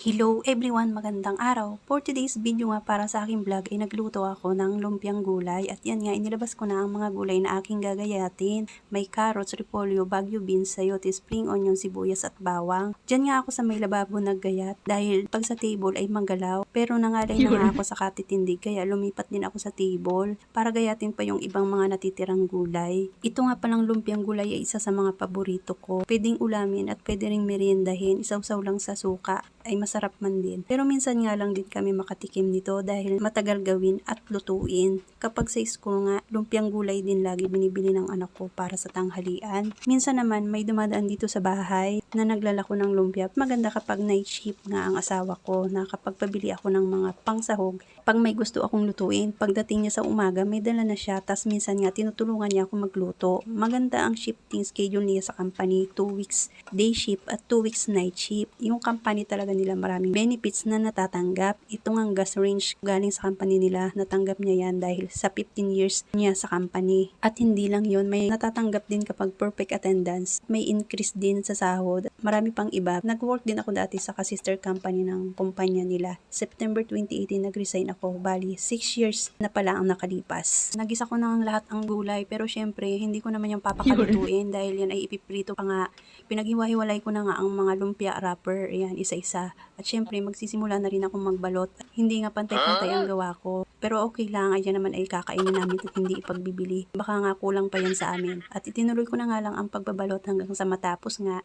Hello everyone, magandang araw. For today's video nga para sa aking vlog ay nagluto ako ng lumpiang gulay at yan nga inilabas ko na ang mga gulay na aking gagayatin. May carrots, repolyo, bagyo beans, sayote, spring onion, sibuyas at bawang. Diyan nga ako sa may lababo naggayat dahil pag sa table ay manggalaw pero nangalay na nga ako sa katitindig kaya lumipat din ako sa table para gayatin pa yung ibang mga natitirang gulay. Ito nga palang lumpiang gulay ay isa sa mga paborito ko. Pwedeng ulamin at pwede ring meriendahin, isawsaw lang sa suka ay masarap man din. Pero minsan nga lang din kami makatikim nito dahil matagal gawin at lutuin. Kapag sa school nga, lumpiang gulay din lagi binibili ng anak ko para sa tanghalian. Minsan naman may dumadaan dito sa bahay na naglalako ng lumpia. Maganda kapag night shift nga ang asawa ko na kapag pabili ako ng mga pangsahog, pag may gusto akong lutuin, pagdating niya sa umaga, may dala na siya. Tas minsan nga tinutulungan niya ako magluto. Maganda ang shifting schedule niya sa company. 2 weeks day shift at 2 weeks night shift. Yung company talaga nila maraming benefits na natatanggap. Ito nga gas range galing sa company nila, natanggap niya yan dahil sa 15 years niya sa company. At hindi lang yon may natatanggap din kapag perfect attendance. May increase din sa sahod. Marami pang iba. Nag-work din ako dati sa sister company ng kumpanya nila. September 2018 nag-resign ako. Bali, 6 years na pala ang nakalipas. Nagisa ko ng lahat ang gulay pero syempre hindi ko naman yung papakalutuin dahil yan ay ipiprito pa nga. Pinaghiwa-hiwalay ko na nga ang mga lumpia wrapper. Ayan, isa-isa. At syempre magsisimula na rin ako magbalot. Hindi nga pantay-pantay ang gawa ko. Pero okay lang, ayan naman ay kakainin namin at hindi ipagbibili. Baka nga kulang pa yan sa amin. At itinuloy ko na nga lang ang pagbabalot hanggang sa matapos nga.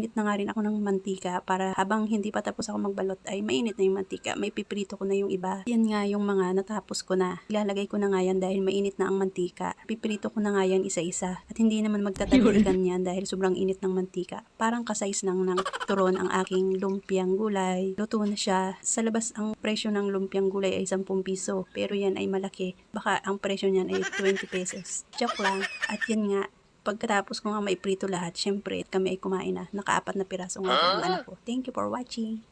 Nagpainit na nga rin ako ng mantika para habang hindi pa tapos ako magbalot ay mainit na yung mantika. May piprito ko na yung iba. Yan nga yung mga natapos ko na. Ilalagay ko na nga yan dahil mainit na ang mantika. Piprito ko na nga yan isa-isa. At hindi naman magtatalikan yan dahil sobrang init ng mantika. Parang kasais lang ng turon ang aking lumpiang gulay. Luto na siya. Sa labas ang presyo ng lumpiang gulay ay 10 piso. Pero yan ay malaki. Baka ang presyo niyan ay 20 pesos. Joke lang. At yan nga, pagkatapos ko nga maiprito lahat, syempre kami ay kumain na. Nakaapat na piraso nga ang anak ko. Thank you for watching.